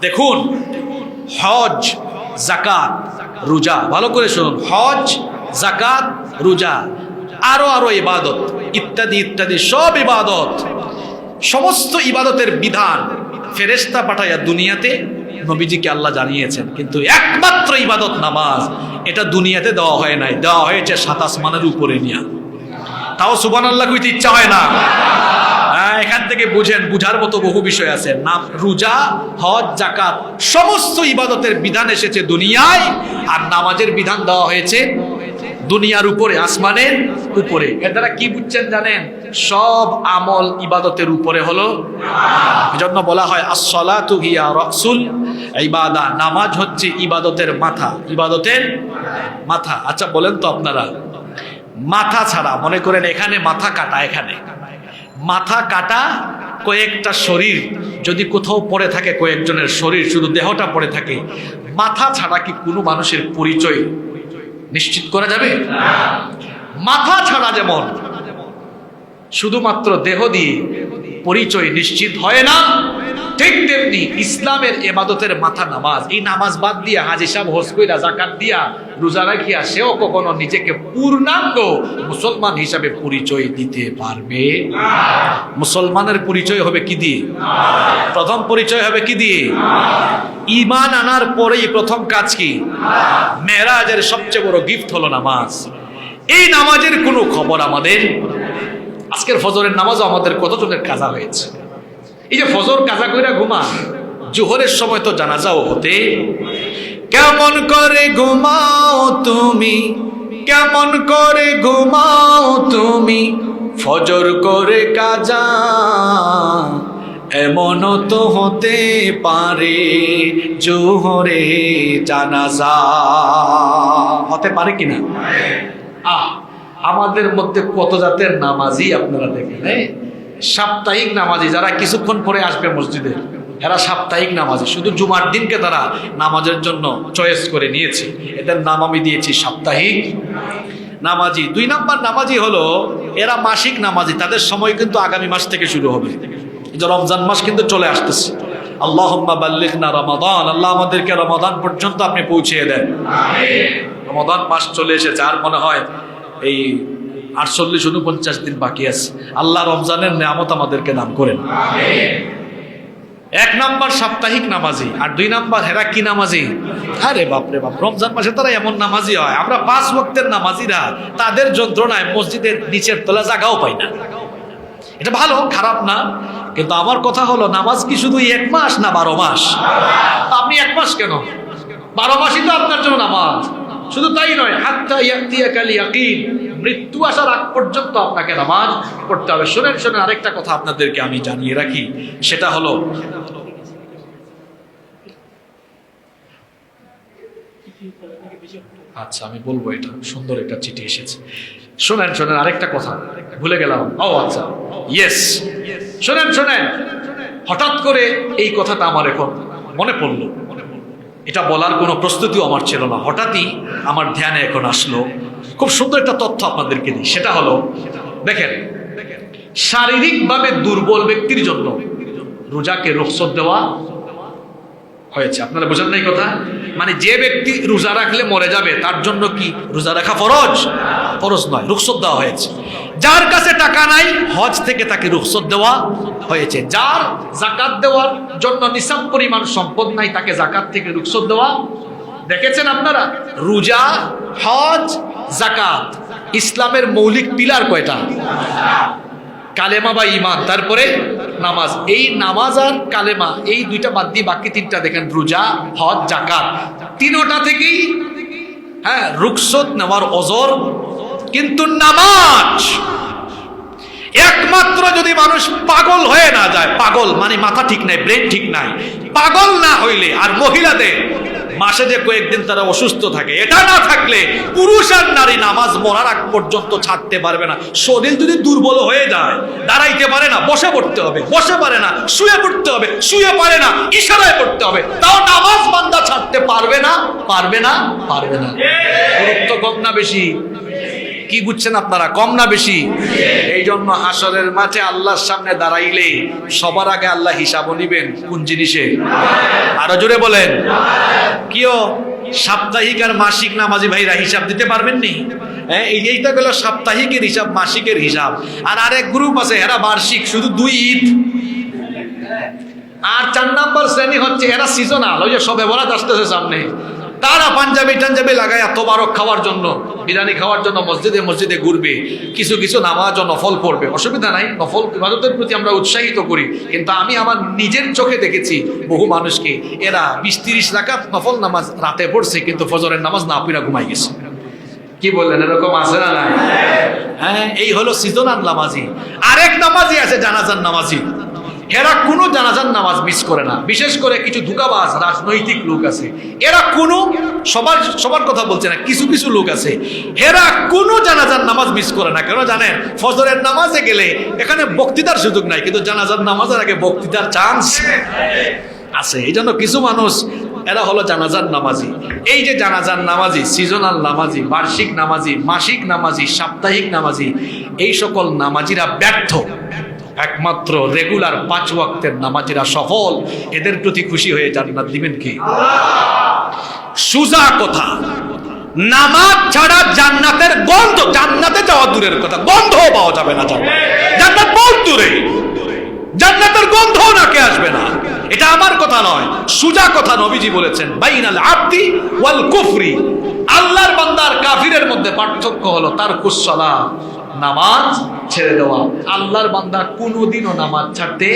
দেখুন, হজ জাকাত রোজা। ভালো করে শুনুন, হজ জাকাত রোজা। আরও আরও ইবাদত। ইত্যাদি ইত্যাদি, সব ইবাদত। সমস্ত ইবাদতের বিধান ফেরেস্তা পাঠাইয়া দুনিয়াতে নবীজিকে আল্লাহ জানিয়েছেন। কিন্তু একমাত্র ইবাদত নামাজ, এটা দুনিয়াতে দেওয়া হয় নাই। দেওয়া হয়েছে সাতাশ মানের উপরে নিয়া। তাও সুবান আল্লাহ কইতে ইচ্ছা হয় না। হ্যাঁ, এখান থেকে বুঝেন বুঝার মতো বহু বিষয় আছে। নাম রোজা হজ জাকাত সমস্ত ইবাদতের বিধান এসেছে দুনিয়ায় আর নামাজের বিধান দেওয়া হয়েছে দুনিয়ার উপরে আসমানের উপরে। এর দ্বারা কি বুঝছেন জানেন? সব আমল ইবাদতের উপরে হলো এজন্য বলা হয় আসসালাতু হিয়া রাসুল ইবাদা। নামাজ হচ্ছে ইবাদতের মাথা ইবাদতের মাথা। আচ্ছা বলেন তো আপনারা। মাথা ছাড়া মনে করেন এখানে মাথা কাটা এখানে। মাথা কাটা, কয়েকটা শরীর যদি কোথাও পড়ে থাকে, কয়েকজনের শরীর শুধু দেহটা পড়ে থাকে, মাথা ছাড়া কি কোনো মানুষের পরিচয় নিশ্চিত করা যাবে? মাথা ছাড়া যেমন, শুধুমাত্র দেহ দিয়ে পরিচয় নিশ্চিত হয় না। ঠিক তেমনি ইসলামের এবাদতের মাথা নামাজ। এই নামাজ বাদ দিয়া হাজি সাহেব হোস কইরা জাকাত দিয়া রোজা রাখিয়া সেও কখনো নিজেকে পূর্ণাঙ্গ মুসলমান হিসাবে পরিচয় দিতে পারবে। মুসলমানের পরিচয় হবে কি দিয়ে? প্রথম পরিচয় হবে কি দিয়ে? ইমান আনার পরেই প্রথম কাজ কি? মেরাজের সবচেয়ে বড় গিফট হলো নামাজ। এই নামাজের কোনো খবর আমাদের আজকের ফজরের নামাজও আমাদের কতজনের কাজা হয়েছে? এই যে ফজর কাজা কইরা ঘুমা, জোহরের সময় তো জানাজাও হতে। কেমন করে ঘুমাও তুমি? কেমন করে ঘুমাও তুমি? ফজর করে কাজা এমন তো হতে পারে, জোহরে জানাজা। হতে পারে কিনা? আহ আমাদের মধ্যে কত জাতের নামাজি আপনারা দেখেন হ্যাঁ? সাপ্তাহিক নামাজি যারা কিছুক্ষণ পরে আসবে মসজিদে এরা সাপ্তাহিক নামাজি। শুধু জুমার দিনকে তারা নামাজের জন্য চয়েস করে নিয়েছে। এদের নাম আমি দিয়েছি সাপ্তাহিক নামাজি। দুই নাম্বার নামাজি হলো এরা মাসিক নামাজি তাদের সময় কিন্তু আগামী মাস থেকে শুরু হবে। যে রমজান মাস কিন্তু চলে আসতেছে। আল্লাহ বাল্লিক না রমাদান। আল্লাহ আমাদেরকে রমাদান পর্যন্ত আপনি পৌঁছিয়ে দেন। রমাদান মাস চলে এসেছে আর মনে হয় এই আটচল্লিশ উনপঞ্চাশ দিন বাকি আছে। আল্লাহ রমজানের নিয়ামত আমাদেরকে নাম করেন। এক নাম্বার সাপ্তাহিক নামাজি, আর দুই নাম্বার হেরা কি নামাজি? আরে বাপরে বাপ, রমজান মাসে তারা এমন নামাজি হয়। আমরা পাঁচ ভক্তের নামাজিরা, তাদের যন্ত্রণায় মসজিদের নিচের তলা জায়গাও পাই না। এটা ভালো, খারাপ না। কিন্তু আমার কথা হলো, নামাজ কি শুধু এক মাস না বারো মাস? আপনি এক মাস কেন? বারো মাসই তো আপনার জন্য নামাজ। শুধু তাই নয়, হাত্তা মৃত্যু আসার আগ পর্যন্ত আপনাকে নামাজ পড়তে হবে। শোনেন শোনেন, আরেকটা কথা আপনাদেরকে আমি জানিয়ে রাখি। সেটা হলো আচ্ছা আমি বলব এটা। সুন্দর একটা চিঠি এসেছে। শোনেন শোনেন, আরেকটা কথা। ভুলে গেলাম। ও আচ্ছা। ইয়েস শোনেন শোনেন। হঠাৎ করে এই কথাটা আমার এখন মনে পড়ল। এটা বলার কোনো প্রস্তুতিও আমার ছিল না। হঠাৎই আমার ধ্যানে এখন আসলো। খুব সুন্দর একটা তথ্য আপনাদেরকে দিই। সেটা হলো, দেখেন, শারীরিকভাবে দুর্বল ব্যক্তির জন্য রোজাকে রুখসত দেওয়া হয়েছে। আপনারা বোঝেন নাই কথা? মানে যে ব্যক্তি রোজা রাখলে মরে যাবে, তার জন্য কি রোজা রাখা ফরজ? ফরজ নয়, রুখসত দেওয়া হয়েছে। যার কাছে টাকা নাই, হজ থেকে তাকে রুখসত দেওয়া হয়েছে। যার জাকাত দেওয়ার জন্য নিসাব পরিমাণ সম্পদ নাই, তাকে জাকাত থেকে রুখসত দেওয়া। দেখেছেন আপনারা? রোজা, হজ, জাকাত। ইসলামের মৌলিক পিলার কয়টা? কালেমা বা ইমান তারপরে নামাজ। এই নামাজ আর কালেমা, এই দুইটা বাদ দিয়ে বাকি তিনটা দেখেন, রোজা, হজ, জাকাত। তিনোটা থেকেই হ্যাঁ রুকসত নেওয়ার অজর কিন্তু নামাজ একমাত্র যদি মানুষ পাগল হয়ে না যায় পাগল মানে মাথা ঠিক নাই ব্রেন ঠিক নাই। পাগল না হইলে আর মহিলাদের মাসে যে কয়েকদিন তারা অসুস্থ থাকে এটা না থাকলে পুরুষ আর নারী নামাজ মরার আগ পর্যন্ত ছাড়তে পারবে না। শরীর যদি দুর্বল হয়ে যায় দাঁড়াইতে পারে না বসে পড়তে হবে বসে পারে না শুয়ে পড়তে হবে শুয়ে পারে না ইশারায় পড়তে হবে তাও নামাজ বান্দা ছাড়তে পারবে না পারবে না পারবে না। গুরুত্ব কম না বেশি? কি বুঝছেন আপনারা? কম না বেশি? এই জন্য হাসরের মাঠে আল্লাহর সামনে দাঁড়াইলে সবার আগে আল্লাহ হিসাবও নিবেন কোন জিনিসে। আরও জোরে বলেন। কিও সাপ্তাহিক আর মাসিক নামাজি ভাইরা হিসাব দিতে পারবেন নি? হ্যাঁ এই এইটা গেল সাপ্তাহিকের হিসাব, মাসিকের হিসাব। আর আরেক গ্রুপ আছে, এরা বার্ষিক, শুধু দুই ঈদ। আর চার নাম্বার শ্রেণি হচ্ছে, এরা সিজনাল ওই যে সবে বরাত আসতেছে সামনে। তারা পাঞ্জাবি টাঞ্জাবি লাগায় তোবারক খাওয়ার জন্য, বিরিয়ানি খাওয়ার জন্য মসজিদে মসজিদে ঘুরবে, কিছু কিছু নামাজ ও নফল পড়বে। অসুবিধা নাই, নফল ইবাদতের প্রতি আমরা উৎসাহিত করি, কিন্তু আমি আমার নিজের চোখে দেখেছি বহু মানুষকে, এরা বিশ তিরিশ রাকাত নফল নামাজ রাতে পড়ছে, কিন্তু ফজরের নামাজ না পিরা ঘুমাই গেছে। কি বললেন, এরকম আছে না নাই? হ্যাঁ এই হলো সিজনাল নামাজি। আরেক নামাজি আছে, জানাজার নামাজি। এরা কোনো জানাজার নামাজ মিস করে না। বিশেষ করে কিছু ধোকাবাজ, রাজনৈতিক লোক আছে। এরা কোনো, সবার সবার কথা বলছে না, কিছু কিছু লোক আছে। এরা কোনো জানাজার নামাজ মিস করে না। কেন জানেন? ফজরের নামাজে গেলে এখানে বক্তৃতার সুযোগ নাই, কিন্তু জানাজার নামাজের আগে বক্তৃতার চান্স আছে। এই জন্য কিছু মানুষ, এরা হলো জানাজার নামাজি। এই যে জানাজার নামাজি সিজনাল নামাজি, বার্ষিক নামাজি, মাসিক নামাজি, সাপ্তাহিক নামাজি, এই সকল নামাজিরা ব্যর্থ। একমাত্র রেগুলার পাঁচ ওয়াক্তের নামাজিরা সফল, এদের প্রতি খুশি হয়ে জান্নাত দিবেন কি? সুজা কথা? নামাজ ছাড়া জান্নাতের গন্ধ, জান্নাতে যাওয়া দূরের কথা গন্ধ পাওয়া যাবে না জান্নাত। জান্নাত বহুত দূরে। জান্নাতের গন্ধ নাকে আসবে না। এটা আমার কথা নয়, সুজা কথা নবীজি বলেছেন, বাইনাল আব্দি ওয়াল কুফরি। আল্লাহর বান্দার কাফিরের মধ্যে পার্থক্য হলো তার কুসলা নামাজ ছেড়ে দেওয়া। আল্লাহর বান্দা কোনোদিনও নামাজ ছাড়তে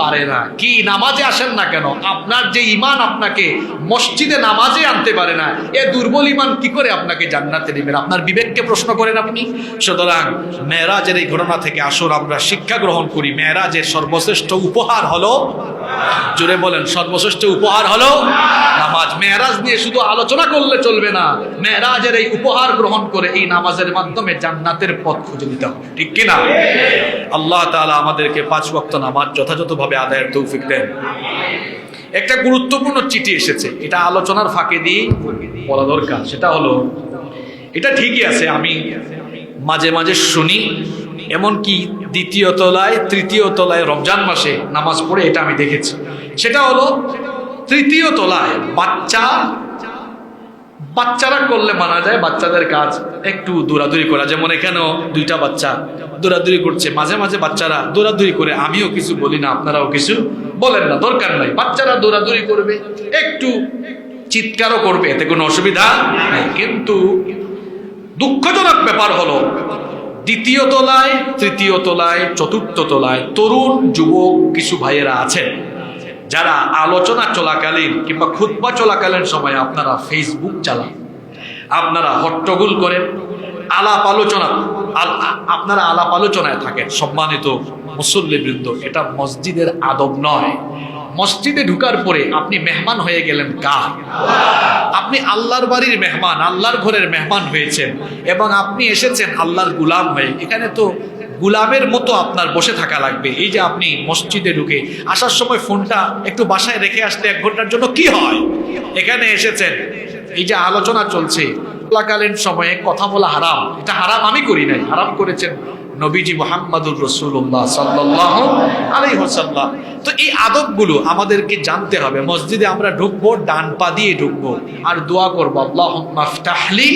পারে না। কি, নামাজে আসেন না কেন? আপনার যে ইমান আপনাকে মসজিদে নামাজে আনতে পারে না, এ দুর্বল ইমান কি করে আপনাকে জান্নাতে নেবেন আপনার বিবেককে প্রশ্ন করেন আপনি। সুতরাং মেয়েরাজের এই ঘটনা থেকে আসুন, আমরা শিক্ষা গ্রহণ করি। মেয়েরাজের সর্বশ্রেষ্ঠ উপহার হলো, জোরে বলেন, সর্বশ্রেষ্ঠ উপহার হলো নামাজ। মেয়েরাজ নিয়ে শুধু আলোচনা করলে চলবে না। মেয়েরাজের এই উপহার গ্রহণ করে এই নামাজের মাধ্যমে জান্নাতের পথ খুঁজে নিতে হবে। ঠিক কিনা? আল্লাহ তাআলা আমাদেরকে পাঁচ বক্ত নামাজ যথাযথভাবে আদায়ের তৌফিক দেন। একটা গুরুত্বপূর্ণ চিঠি এসেছে। এটা আলোচনার ফাঁকে দিয়ে বলা দরকার। সেটা হলো, এটা ঠিকই আছে, আমি মাঝে মাঝে শুনি, এমনকি দ্বিতীয় তলায়, তৃতীয় তলায় রমজান মাসে নামাজ পড়ে এটা আমি দেখেছি। সেটা হলো, তৃতীয় তলায় বাচ্চা বাচ্চারা করলে মানা যায়, বাচ্চাদের কাজ একটু দৌড়াদৌড়ি করা। যেমন এখানেও দুইটা বাচ্চা দৌড়াদৌড়ি করছে। মাঝে মাঝে বাচ্চারা দৌড়াদৌড়ি করে, আমিও কিছু বলি না, আপনারাও কিছু বলেন না, দরকার নাই। বাচ্চারা দৌড়াদৌড়ি করবে, একটু চিৎকারও করবে, এতে কোনো অসুবিধা নাই। কিন্তু দুঃখজনক ব্যাপার হলো, দ্বিতীয় তলায়, তৃতীয় তলায়, চতুর্থ তলায় তরুণ, যুবক, কিছু ভাইয়েরা আছেন। যারা আলোচনা চলাকালীন কিংবা খুতবা চলাকালীন সময় আপনারা ফেসবুক চালান, আপনারা হট্টগোল করেন, আলাপ আলোচনা আপনারা আলাপ আলোচনায় থাকেন, সম্মানিত মুসল্লিবৃন্দ, এটা মসজিদের আদব নয়। মসজিদে ঢুকার পরে আপনি মেহমান হয়ে গেলেন কার? আপনি আল্লাহর বাড়ির মেহমান, আল্লাহর ঘরের মেহমান হয়েছেন এবং আপনি এসেছেন আল্লাহর গুলাম হয়ে। এখানে তো গুলামের মতো আপনার বসে থাকা লাগবে। এই যে আপনি মসজিদে ঢুকে আসার সময় ফোনটা একটু বাসায় রেখে আসলে এক ঘণ্টার জন্য কি হয়? এখানে এসেছেন। এই যে আলোচনা চলছে। সময়ে কথা বলা হারাম। এটা হারাম আমি করি নাই। হারাম করেছেন নবীজি মোহাম্মদুর রসুল্লাহ সাল্লাহ আলাই হোসাল্লাহ তো এই আদবগুলো আমাদেরকে জানতে হবে। মসজিদে আমরা ঢুকবো, ডান পা দিয়ে ঢুকবো। আর দোয়া করব আল্লাহ মাফতাহলি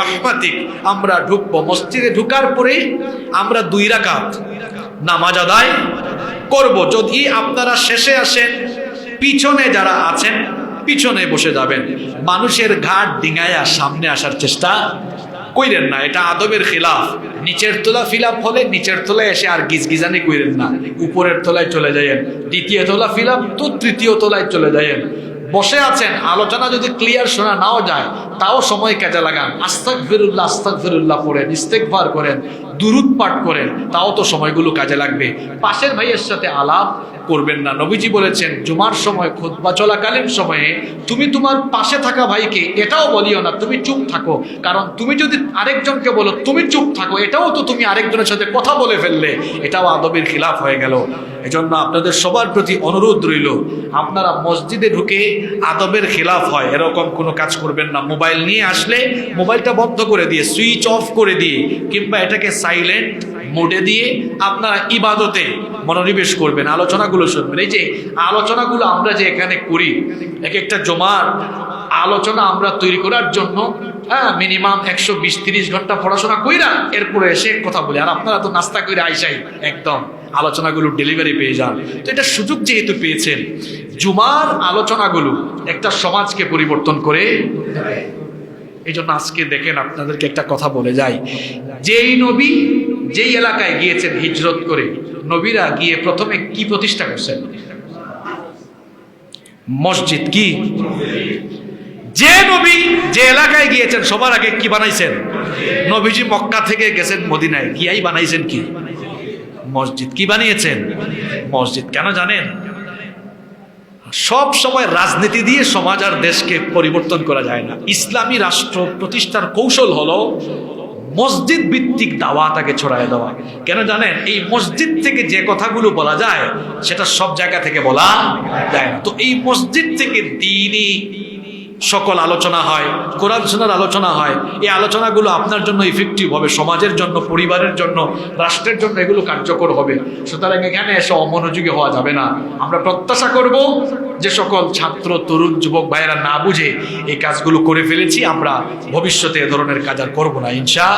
রহমাতিক আমরা ঢুকবো। মসজিদে ঢুকার পরে আমরা দুই রাকাত নামাজ আদায় করব। যদি আপনারা শেষে আসেন, পিছনে যারা আছেন, পিছনে বসে যাবেন। মানুষের ঘাট ডিঙায়া সামনে আসার চেষ্টা কইরেন না, এটা আদবের খিলাফ। নিচের তোলা ফিলাপ হলে নিচের তোলায় এসে আর গিজগিজানি কইরেন না। উপরের তোলায় চলে যাইয়েন, দ্বিতীয় তোলা ফিলাপ তো তৃতীয় তোলায় চলে যাইয়েন। বসে আছেন, আলোচনা যদি ক্লিয়ার শোনা নাও যায়, তাও সময় কাজে লাগান। আস্তাক ফিরুল্লাহ আস্তাক ফিরুল্লাহ পড়েন ইস্তেকবার করেন। দুরুদ পাঠ করেন, তাও তো সময়গুলো কাজে লাগবে। পাশের ভাইয়ের সাথে আলাপ করবেন না। নবীজি বলেছেন, জুমার সময় খুতবা চলাকালীন সময়ে তুমি তোমার পাশে থাকা ভাইকে এটাও বলিও না, তুমি চুপ থাকো। কারণ তুমি যদি আরেকজনকে বলো, তুমি চুপ থাকো, এটাও তো তুমি আরেকজনের সাথে কথা বলে ফেললে। এটাও আদবের খিলাফ হয়ে গেল। এজন্য আপনাদের সবার প্রতি অনুরোধ রইল, আপনারা মসজিদে ঢুকে আদবের খিলাফ হয়। এরকম কোনো কাজ করবেন না। মোবাইল নিয়ে আসলে মোবাইলটা বন্ধ করে দিয়ে, সুইচ অফ করে দিয়ে, কিংবা এটাকে সাইলেন্ট মোডে দিয়ে আপনারা ইবাদতে মনোনিবেশ করবেন, আলোচনাগুলো শুনবেন। এই যে আলোচনাগুলো আমরা যে এখানে করি এক একটা জমার আলোচনা আমরা তৈরি করার জন্য হ্যাঁ মিনিমাম একশো বিশ তিরিশ ঘণ্টা পড়াশোনা করি না এরপরে এসে কথা বলি। আর আপনারা তো নাস্তা করে আইসাই একদম, আলোচনাগুলো ডেলিভারি পেয়ে যান। তো এটা সুযোগ যেহেতু পেয়েছেন, জুমার আলোচনাগুলো একটা সমাজকে পরিবর্তন করে এই জন্য আজকে দেখেন আপনাদেরকে একটা কথা বলে যাই। যেই নবী যেই এলাকায় গিয়েছেন হিজরত করে, নবীরা গিয়ে প্রথমে কি প্রতিষ্ঠা করছেন? মসজিদ কি? যে নবী যে এলাকায় গিয়েছেন, সবার আগে কি বানাইছেন? নবীজি মক্কা থেকে গেছেন মদিনায়, গিয়াই বানাইছেন কি? মসজিদ কি বানিয়েছেন? মসজিদ কেন জানেন? সব সময় রাজনীতি দিয়ে সমাজ আর দেশকে পরিবর্তন করা যায় না। ইসলামী রাষ্ট্র প্রতিষ্ঠার কৌশল হলো মসজিদ ভিত্তিক দাওয়া তাকে ছড়ায় দেওয়া। কেন জানেন? এই মসজিদ থেকে যে কথাগুলো বলা যায়, সেটা সব জায়গা থেকে বলা যায় না। তো এই মসজিদ থেকে দিনই সকল আলোচনা হয়, কোরআন সোনার আলোচনা হয়, এই আলোচনাগুলো আপনার জন্য ইফেক্টিভ হবে, সমাজের জন্য, পরিবারের জন্য, রাষ্ট্রের জন্য এগুলো কার্যকর হবে। সুতরাং এখানে এসে অমনোযোগী হওয়া যাবে না। আমরা প্রত্যাশা করব যে সকল ছাত্র, তরুণ, যুবক ভাইয়েরা না বুঝে এই কাজগুলো করে ফেলেছি, আমরা ভবিষ্যতে এ ধরনের কাজ আর করব না, ইনশা